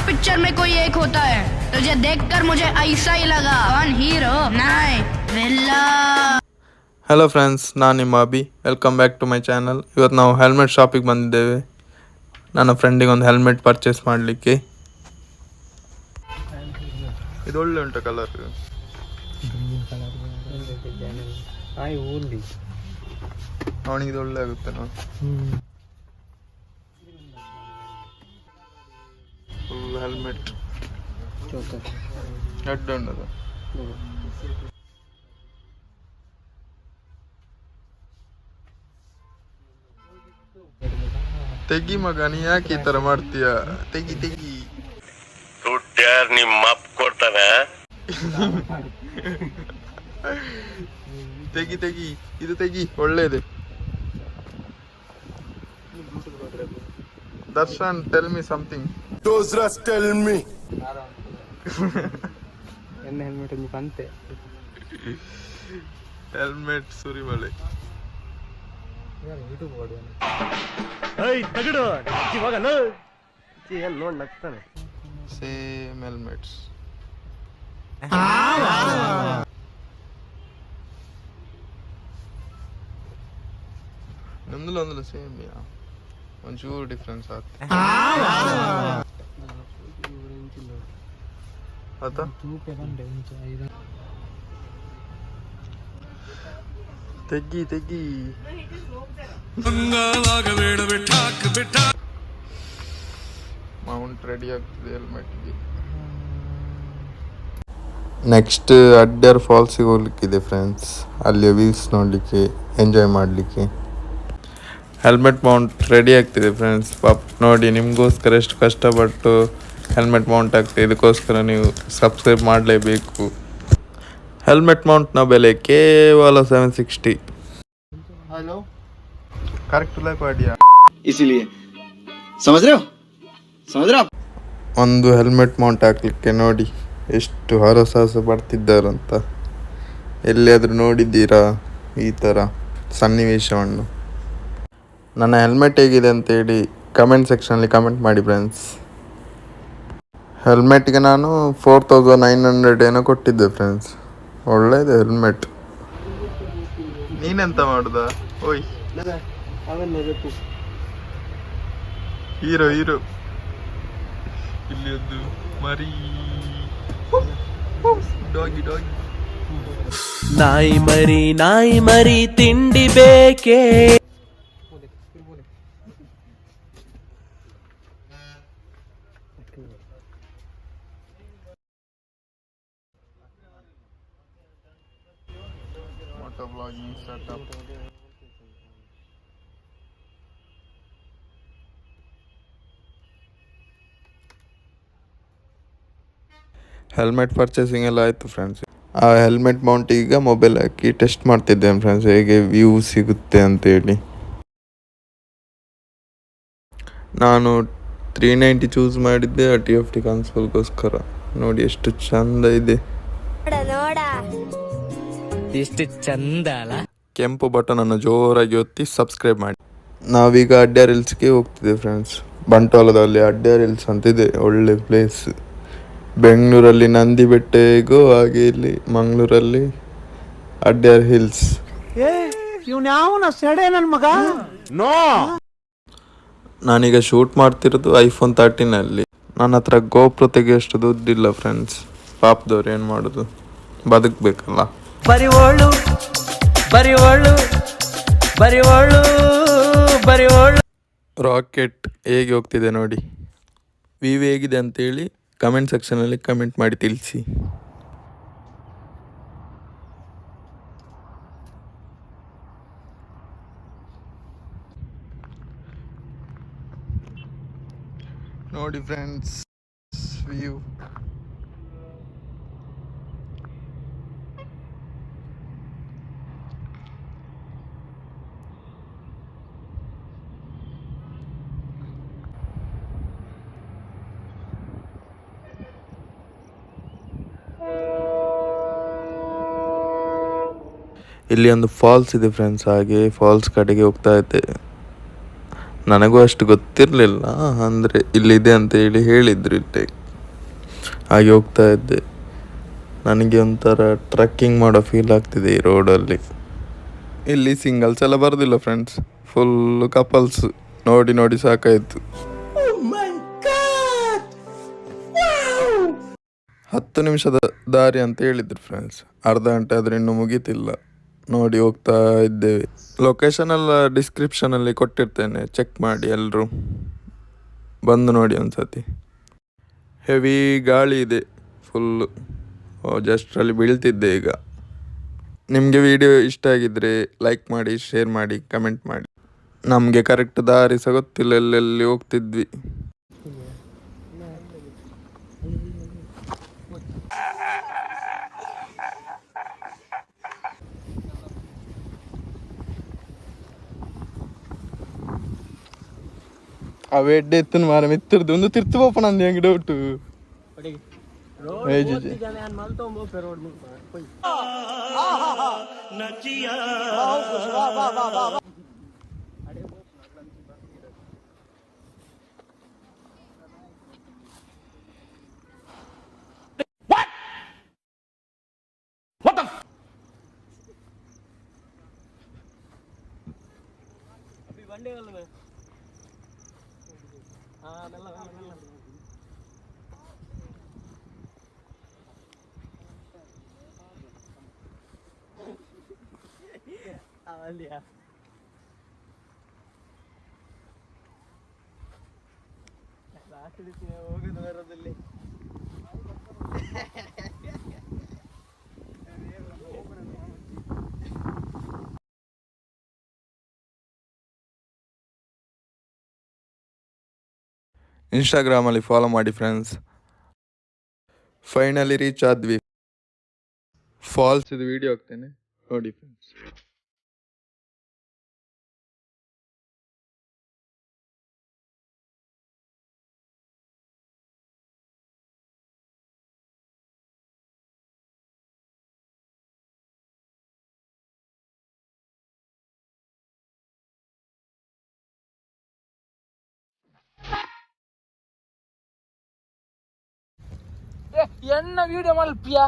Picture में कोई एक होता है तुझे देखकर मुझे ऐसा ही लगा कौन हीरो नहीं विल्ला ಹಲೋ ಫ್ರೆಂಡ್ಸ್ ನಾನು ನಿಮ್ಮ Abhi welcome back to my channel ಇವತ್ತು ನಾವು ಹೆಲ್ಮೆಟ್ ಶಾಪಿಗೆ ಬಂದಿದ್ದೇವೆ ನನ್ನ ಫ್ರೆಂಡಿಗೆ ಒಂದು ಹೆಲ್ಮೆಟ್ ಪರ್ಚೇಸ್ ಮಾಡಲಿಕ್ಕೆ ಇದು ಒಳ್ಳೆ ಉಂಟು ಕಲರ್ ಆಯ್ ಓನ್ಲಿ ಅವನಿಗೆ ಇದು ಒಳ್ಳೆ ಆಗುತ್ತೆ ನಾವು ಫುಲ್ ಹೆಲ್ಮೆಟ್ ಹೆಡ್ ಉಂಟದು ತೆಗಿ ಮಗ ನೀ ಯಾಕೆ ಈ ತರ ಮಾಡ್ತೀಯ? ತೆಗಿ ತೆಗಿ. ದುಡ್ಡ್ಯಾರ್ ನಿಮ್ಮ ಅಪ್ಪ ಕೊಡ್ತಾನೆ. ತೆಗಿ ತೆಗಿ. ಇದು ತೆಗಿ ಒಳ್ಳೇದೆ. Darshan tell me something Those tell me. ಎನ್ನ ಹೆಲ್ಮೆಟ್ ಒಂದು ಪಂತೆ ಹೆಲ್ಮೆಟ್ ಸುರಿಮಳೆ ಯೂಟ್ಯೂಬ್ ಮಾಡುವ ಎಲ್ ನೋಡ್ ನಗ್ತಾನೆ. ಸೇಮ್ ಹೆಲ್ಮೆಟ್ಸ್ ನಮ್ದುಲ ಒಂದುಲ ಸೇಮ್ ಯಾ? ಒಂಚೂರು ಡಿಫ್ರೆನ್ಸ್ ಆತ. ಆತ ತೂಕ ಬಂಡೆ ಒಂದು ಐದು ತೆಗಿ ತೆಗಿ ಮೌಂಟ್ ರೆಡಿ ಆಗ್ತದೆ ಹೆಲ್ಮೆಟ್ಗೆ ನೆಕ್ಸ್ಟ್ ಅಡ್ಡರ್ ಫಾಲ್ಸಿಗೆ ಹೋಗ್ಲಿಕ್ಕಿದೆ ಫ್ರೆಂಡ್ಸ್ ಅಲ್ಲಿ ವ್ಯೂಸ್ ನೋಡಲಿಕ್ಕೆ ಎಂಜಾಯ್ ಮಾಡಲಿಕ್ಕೆ. ಹೆಲ್ಮೆಟ್ ಮೌಂಟ್ ರೆಡಿ ಆಗ್ತಿದೆ ಫ್ರೆಂಡ್ಸ್ ಪಾಪ, ನೋಡಿ, ನಿಮಗೋಸ್ಕರ ಎಷ್ಟು ಕಷ್ಟಪಟ್ಟು ಹೆಲ್ಮೆಟ್ ಮೌಂಟ್ ಆಗ್ತದೆ ಇದಕ್ಕೋಸ್ಕರ ನೀವು ಸಬ್ಸ್ಕ್ರೈಬ್ ಮಾಡಲೇಬೇಕು. ಹೆಲ್ಮೆಟ್ ಮೌಂಟ್ನ ಬೆಲೆ ಕೇವಲ ಸೆವೆನ್ ಸಿಕ್ಸ್ಟಿ ಹಲೋ ಕರೆಕ್ಟ್ ಒಂದು ಹೆಲ್ಮೆಟ್ ಮೌಂಟ್ ಹಾಕ್ಲಿಕ್ಕೆ ನೋಡಿ ಎಷ್ಟು ಹರಸಾಹಸ ಬರ್ತಿದ್ದಾರಂತ ಎಲ್ಲಿಯಾದರೂ ನೋಡಿದ್ದೀರಾ ಈ ಥರ ಸನ್ನಿವೇಶವನ್ನು? ನನ್ನ ಹೆಲ್ಮೆಟ್ ಹೇಗಿದೆ ಅಂತೇಳಿ ಕಮೆಂಟ್ ಸೆಕ್ಷನಲ್ಲಿ ಕಮೆಂಟ್ ಮಾಡಿ ಫ್ರೆಂಡ್ಸ್ ಹೆಲ್ಮೆಟ್ಗೆ ನಾನು ಫೋರ್ ತೌಸಂಡ್ ನೈನ್ ಹಂಡ್ರೆಡ್ ಏನೋ ಕೊಟ್ಟಿದ್ದೆ ಫ್ರೆಂಡ್ಸ್ ಒಳ್ಳೇದು ಹೆಲ್ಮೆಟ್ ನೀನೆಂತ ಮಾಡುದ? ಓಯ್. Hero hero. ಇಲ್ಲಿ ಒಂದು ಮರಿ. ಡಾಗಿ ಡಾಗಿ ನಾಯಿ ಮರಿ ನಾಯಿ ಮರಿ ತಿಂಡಿ ಬೇಕೇ? Motor vlogging setup. Helmet purchasing ಎಲ್ಲ ಆಯಿತು ಫ್ರೆಂಡ್ಸ್ ಆ ಹೆಲ್ಮೆಟ್ ಮೌಂಟ್ ಈಗ ಮೊಬೈಲ್ ಹಾಕಿ ಟೆಸ್ಟ್ ಮಾಡ್ತಿದ್ದೇನೆ ಫ್ರೆಂಡ್ಸ್ ಹೇಗೆ ವ್ಯೂ ಸಿಗುತ್ತೆ ಅಂತೇಳಿ ನಾನು ತ್ರೀ ನೈಂಟಿ ಚೂಸ್ ಮಾಡಿದ್ದೆ ಟಿ ಎಫ್ ಟಿ ಕನ್ಸೋಲ್ಗೋಸ್ಕರ ನೋಡಿ ಎಷ್ಟು ಚಂದ ಇದೆ. ಎಷ್ಟು ಚಂದ ಅಲ್ಲ? ಕೆಂಪು ಬಟನ್ ಅನ್ನು ಜೋರಾಗಿ ಒತ್ತಿ ಸಬ್ಸ್ಕ್ರೈಬ್ ಮಾಡಿ. ನಾವೀಗ ಹಿಲ್ಸ್ ಹಿಲ್ಸ್ಗೆ ಹೋಗ್ತಿದ್ದೇವೆ ಫ್ರೆಂಡ್ಸ್ ಬಂಟ್ವಾಳದಲ್ಲಿ ಅಡ್ಡ್ಯಾರ್ ಹಿಲ್ಸ್ ಅಂತಿದೆ ಒಳ್ಳೆ ಪ್ಲೇಸ್ ಬೆಂಗಳೂರಲ್ಲಿ ನಂದಿ ಬೆಟ್ಟೆಗೂ ಹೇಗೋ ಹಾಗೆ ಇಲ್ಲಿ ಮಂಗಳೂರಲ್ಲಿ ಅಡ್ಯಾರ್ ಹಿಲ್ಸ್ ನಾನೀಗ ಶೂಟ್ ಮಾಡ್ತಿರೋದು ಐಫೋನ್ ತರ್ಟೀನಲ್ಲಿ ನನ್ನ ಹತ್ರ ಗೋಪ್ರ ತೆಗೆಯಷ್ಟು ದುಡ್ಡಿಲ್ಲ ಫ್ರೆಂಡ್ಸ್ ಪಾಪದವ್ರು ಏನು ಮಾಡೋದು? ಬದುಕಬೇಕಲ್ಲ. ಬರಿ ಬರಿವೋಳು ಬರಿವೋಳು ಬರಿವೋಳು. ಬರಿ ಒಳ್ಳು ಬರಿ ಒಳ್ಳು ರಾಕೆಟ್ ಹೇಗೆ ಹೋಗ್ತಿದೆ ನೋಡಿ. ವಿವ್ ಹೇಗಿದೆ ಅಂತೇಳಿ ಕಮೆಂಟ್ ಸೆಕ್ಷನಲ್ಲಿ ಕಮೆಂಟ್ ಮಾಡಿ ತಿಳಿಸಿ. ನೋಡಿ ಫ್ರೆಂಡ್ಸ್ ವ್ಯೂ ಇಲ್ಲಿ ಒಂದು ಫಾಲ್ಸ್ ಇದೆ ಫ್ರೆಂಡ್ಸ್ ಹಾಗೆ ಫಾಲ್ಸ್ ಕಡೆಗೆ ಹೋಗ್ತಾ ಇದ್ದೆ. ನನಗೂ ಅಷ್ಟು ಗೊತ್ತಿರಲಿಲ್ಲ, ಅಂದರೆ ಇಲ್ಲಿದೆ ಅಂತ ಹೇಳಿ ಹೇಳಿದ್ರು ಇಲ್ಲಿ. ಹಾಗೆ ಹೋಗ್ತಾ ಇದ್ದೆ. ನನಗೆ ಒಂಥರ ಟ್ರಕ್ಕಿಂಗ್ ಮಾಡೋ ಫೀಲ್ ಆಗ್ತಿದೆ ಈ ರೋಡಲ್ಲಿ ಇಲ್ಲಿ ಸಿಂಗಲ್ಸ್ ಎಲ್ಲ ಬರೋದಿಲ್ಲ ಫ್ರೆಂಡ್ಸ್ ಫುಲ್ಲು ಕಪಲ್ಸ್ ನೋಡಿ ನೋಡಿ ಸಾಕಾಯಿತು. ಹತ್ತು ನಿಮಿಷದ ದಾರಿ ಅಂತ ಹೇಳಿದ್ರು ಫ್ರೆಂಡ್ಸ್ ಅರ್ಧ ಗಂಟೆ ಆದರೆ ಇನ್ನೂ ಮುಗೀತಿಲ್ಲ. ನೋಡಿ ಹೋಗ್ತಾ ಇದ್ದೇವೆ. ಲೊಕೇಶನ್ ಎಲ್ಲ ಡಿಸ್ಕ್ರಿಪ್ಷನಲ್ಲಿ ಕೊಟ್ಟಿರ್ತೇನೆ. ಚೆಕ್ ಮಾಡಿ ಎಲ್ಲರೂ ಬಂದು ನೋಡಿ ಒಂದ್ಸತಿ. ಹೆವಿ ಗಾಳಿ ಇದೆ. ಫುಲ್ಲು ಜಸ್ಟ್ ಅಲ್ಲಿ ಬೀಳ್ತಿದ್ದೆ ಈಗ. ನಿಮಗೆ ವಿಡಿಯೋ ಇಷ್ಟ ಆಗಿದ್ರೆ ಲೈಕ್ ಮಾಡಿ ಶೇರ್ ಮಾಡಿ ಕಮೆಂಟ್ ಮಾಡಿ. ನಮಗೆ ಕರೆಕ್ಟ್ ದಾರಿ ಸಹ ಗೊತ್ತಿಲ್ಲ. ಎಲ್ಲೆಲ್ಲಿ ಹೋಗ್ತಿದ್ವಿ. ಅವೆ ಎಡ್ಡೆ ಎತ್ತನ ಮಾರ ಮೆತ್ತಿರ್ದು ಒಂದು ತಿರ್ತು ಪೋಪ ನಂದು ಹೆಂಗೆ ಡೌಟು അതല്ല കാട്ടിൽ പോകുന്ന വേറൊന്നില്ലേ ಇನ್ಸ್ಟಾಗ್ರಾಮಲ್ಲಿ ಫಾಲೋ ಮಾಡಿ ಫ್ರೆಂಡ್ಸ್ ಫೈನಲಿ ರೀಚ್ ಆದ್ವಿ ಫಾಲ್ಸ್ ಇದು ವಿಡಿಯೋ ಹಾಕ್ತೇನೆ. ನೋಡಿ ಫ್ರೆಂಡ್ಸ್ ಎನ್ನ ವಿಡಿಯೋ ಮಲ್ಪಿಯ